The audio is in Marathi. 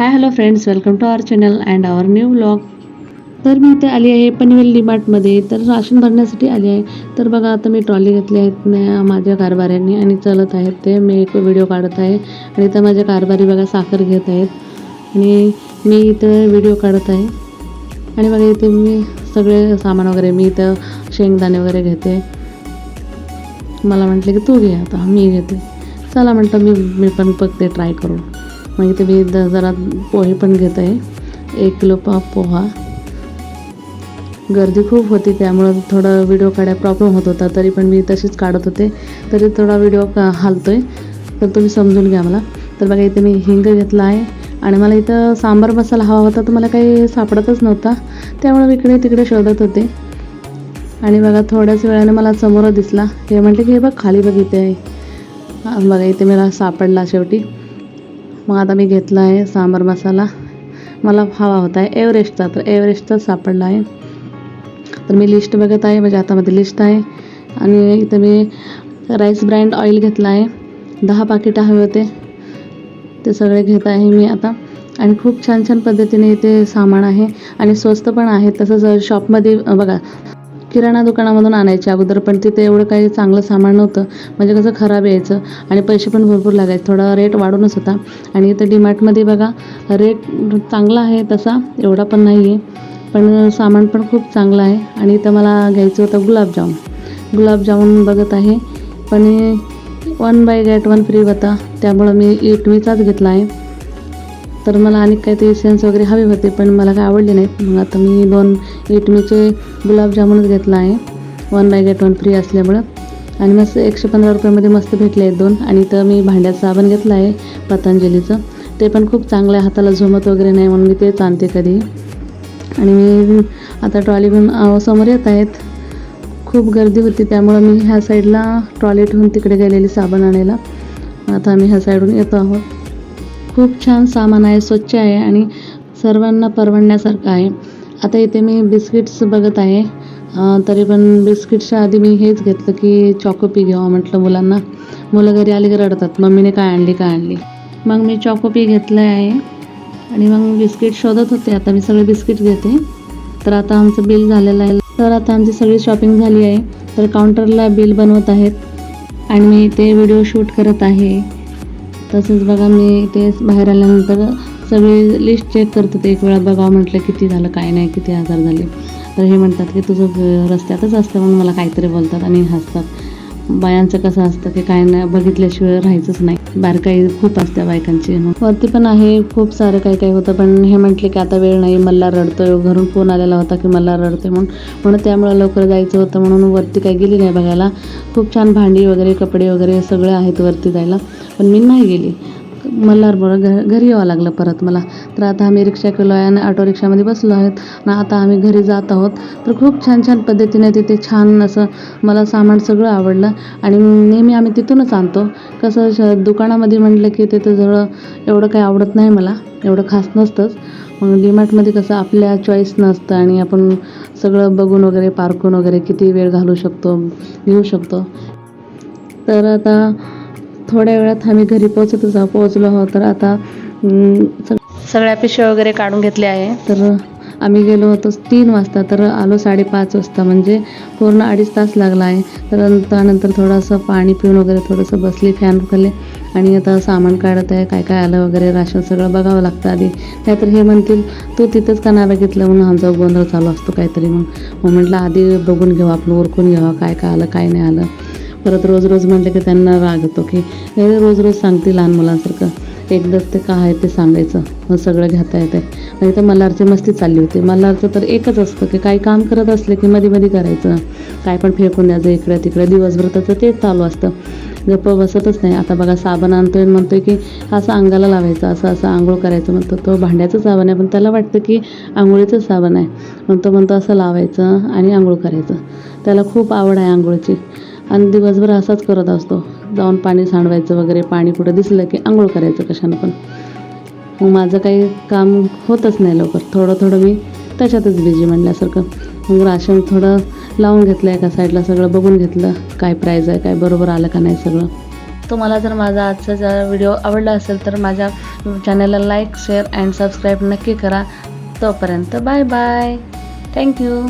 Hi hello friends welcome to our channel and our new blog तर मी इथे आली आहे पनवेल डिमार्टमध्ये तर राशन भरण्यासाठी आली आहे. तर बघा आता मी ट्रॉली घेतली आहेत न- माझ्या कारभाऱ्यांनी आणि चलत आहेत ते. मी एक व्हिडिओ काढत आहे. आणि इथं माझ्या कारभारी बघा साखर घेत आहेत. आणि मी इथं व्हिडिओ काढत आहे. आणि बघा इथे मी सगळे सामान वगैरे मी इथं शेंगदाणे वगैरे घेते. मला म्हटलं की तू घे आता मी घेते. चला म्हटलं मी मी पण बघते ट्राय करून. म्हणजे मग इथे मी दरात जरा पोहे पण घेत आहे. एक किलो पा पोहा. गर्दी खूप होती त्यामुळं थोडं व्हिडिओ काढायला प्रॉब्लेम होत होता तरी पण मी तशीच काढत होते. तरी थोडा व्हिडिओ का हालतो आहे तर तुम्ही समजून घ्या मला. तर बघा इथे मी हिंग घेतला आहे. आणि मला इथं सांबार मसाला हवा होता तर मला काही सापडतच नव्हता. त्यामुळे मी इकडे तिकडे शोधत होते. आणि बघा थोड्याच वेळाने मला समोर दिसला. हे म्हटलं की हे बघ खाली बघ इथे आहे. बघा इथे मला सापडला शेवटी. मग आता मी घेतला आहे सांबार मसाला. मला हवा होता आहे एव्हरेस्टचा तर एव्हरेस्टचाच सापडला आहे. तर मी लिस्ट बघत आहे म्हणजे माझ्या हातामध्ये लिस्ट आहे. आणि इथं मी राईस ब्रँड ऑइल घेतला आहे. दहा पाकिटं हवे होते. ते सगळे घेत आहे मी आता. आणि खूप छान छान पद्धतीने इथे सामान आहे. आणि स्वस्त पण आहे. तसंच शॉपमध्ये बघा किराणा दुकानामधून आणायच्या अगोदर पण तिथे एवढं काही चांगलं सामान नव्हतं. म्हणजे कसं खराब यायचं आणि पैसे पण भरपूर लागायचे. थोडा रेट वाढूनच होता. आणि इथं डीमार्टमध्ये बघा रेट चांगला आहे तसा एवढा पण नाही आहे पण सामान पण खूप चांगलं आहे. आणि इथं मला घ्यायचं होतं गुलाबजाम गुलाबजामुन बघत आहे. पण one buy get one free होता. त्यामुळं मी इटवीचाच घेतला आहे. तर मला आणि काहीतरी सेन्स वगैरे हवे होते पण मला काय आवडले नाहीत. मग आता मी दोन इटमीचे गुलाबजामुनच घेतला आहे. One buy get one free असल्यामुळं. आणि मस्त एकशे पंधरा रुपयामध्ये मस्त भेटले आहेत दोन. आणि तर मी भांड्याचं साबण घेतलं आहे पतंजलीचं. ते पण खूप चांगलं आहे हाताला झोमत वगैरे नाही म्हणून मी तेच आणते कधी. आणि मी आता ट्रॉली घेऊन समोर येत आहेत. खूप गर्दी होती त्यामुळं मी ह्या साईडला ट्रॉली ठेवून तिकडे गेलेली साबण आणायला. आता आम्ही ह्या साईडून येतो आहोत. खूप छान सामान आहे स्वच्छ आहे आणि सर्वांना परवडण्यासारखं आहे. आता इथे मी बिस्किट्स बघत आहे. तरी पण बिस्किट्सच्या आधी मी हेच घेतलं की चॉकोपी घ्यावं म्हटलं मुलांना. मुलं घरी आली की रडतात मम्मीने काय आणली काय आणली? मग मी चॉकोपी घेतलं आहे आणि मग बिस्किट शोधत होते. आता मी सगळे बिस्किट घेते. तर आता आमचं बिल झालेलं आहे. तर आता आमची सगळी शॉपिंग झाली आहे. तर काउंटरला बिल बनवत आहेत. आणि मी इथे व्हिडिओ शूट करत आहे. तसेच बघा मी ते बाहेर आल्यानंतर सगळी लिस्ट चेक करतात एक वेळा बघावं म्हटलं किती झालं काय नाही किती आजार झाले. तर हे म्हणतात की तुझं रस्त्यातच असतं म्हणून मला काहीतरी बोलतात आणि हसतात. बायांचं कसं असतं की काय नाही बघितल्याशिवाय राहायचंच नाही. बारकाई खूप असते बायकांची. मग वरती पण आहे खूप सारं काही काही होतं पण हे म्हटले की आता वेळ नाही मला रडतोय. घरून फोन आलेला होता की मला रडतोय म्हणून. म्हणून त्यामुळे लवकर जायचं होतं म्हणून वरती काही गेली नाही बघायला. खूप छान भांडी वगैरे कपडे वगैरे सगळे आहेत वरती जायला. पण मी नाही गेली. मल्हारबरोबर घ घरी यावं लागलं परत मला. तर आता आम्ही रिक्षा केलो आहे आणि ऑटो रिक्षामध्ये बसलो आहेत. आणि आता आम्ही घरी जात आहोत. तर खूप छान छान पद्धतीने तिथे छान असं मला सामान सगळं आवडलं. आणि नेहमी आम्ही तिथूनच आणतो. कसं श दुकानामध्ये म्हटलं की तिथं जवळ एवढं काही आवडत नाही मला. एवढं खास नसतंच. मग डीमार्टमध्ये कसं आपल्या चॉईस नसतं आणि आपण सगळं बघून वगैरे पारखून वगैरे किती वेळ घालू शकतो घेऊ शकतो. तर आता थोड्या वेळात आम्ही घरी पोहोचतच आहोत पोहोचलो आहोत. तर आता सगळ्या पिशव्या वगैरे काढून घेतल्या आहे. तर आम्ही गेलो होतो तीन वाजता तर आलो साडेपाच वाजता म्हणजे पूर्ण अडीच तास लागला आहे. तर त्यानंतर थोडंसं पाणी पिऊन वगैरे थोडंसं बसली फॅन खाली आणि आता सामान काढत आहे काय काय आलं वगैरे राशन सगळं बघावं लागतं आधी. नाहीतर हे म्हणतील तू तिथंच का नाही बघितलं म्हणून आमचा गोंधळ चालू असतो काहीतरी मग मग म्हटलं आधी बघून घ्यावं आपण उरकून घ्यावं काय काय आलं काय नाही आलं. परत रोज रोज म्हटलं की त्यांना राग येतो की हे रोज रोज सांगते लहान मुलांसारखं. एकदाच ते काय आहे ते सांगायचं. मग सगळं घेता येते नाही तर मल्हारची मस्ती चालली होती. मल्हारचं तर एकच असतं की काही काम करत असले की मध्ये मध्ये करायचं. काय पण फेकून द्यायचं इकडे तिकडे. दिवसभर त्याचं तेच चालू असतं. गप्प बसतच नाही. आता बघा साबण आणतोय म्हणतोय की असं अंगाला लावायचं असं असं आंघोळ करायचं म्हणतो. तो भांड्याचं साबण आहे पण त्याला वाटतं की आंघोळीचं साबण आहे. मग तो म्हणतो असं लावायचं आणि आंघोळ करायचं. त्याला खूप आवड आहे आंघोळीची. आणि दिवसभर असाच करत असतो. जाऊन पाणी सांडवायचं वगैरे पाणी कुठं दिसलं की आंघोळ करायचं कशानं पण. मग माझं काही काम होतच नाही लवकर. थोडं थोडं मी त्याच्यातच बिझी म्हणल्यासारखं. मग राशन थोडं लावून घेतलं एका साईडला सगळं बघून घेतलं काय प्राईज आहे काय बरोबर आलं का नाही सगळं. तुम्हाला जर माझा आजचा जर व्हिडिओ आवडला असेल तर माझ्या चॅनलला लाईक शेअर अँड सबस्क्राईब नक्की करा. तोपर्यंत बाय बाय थँक्यू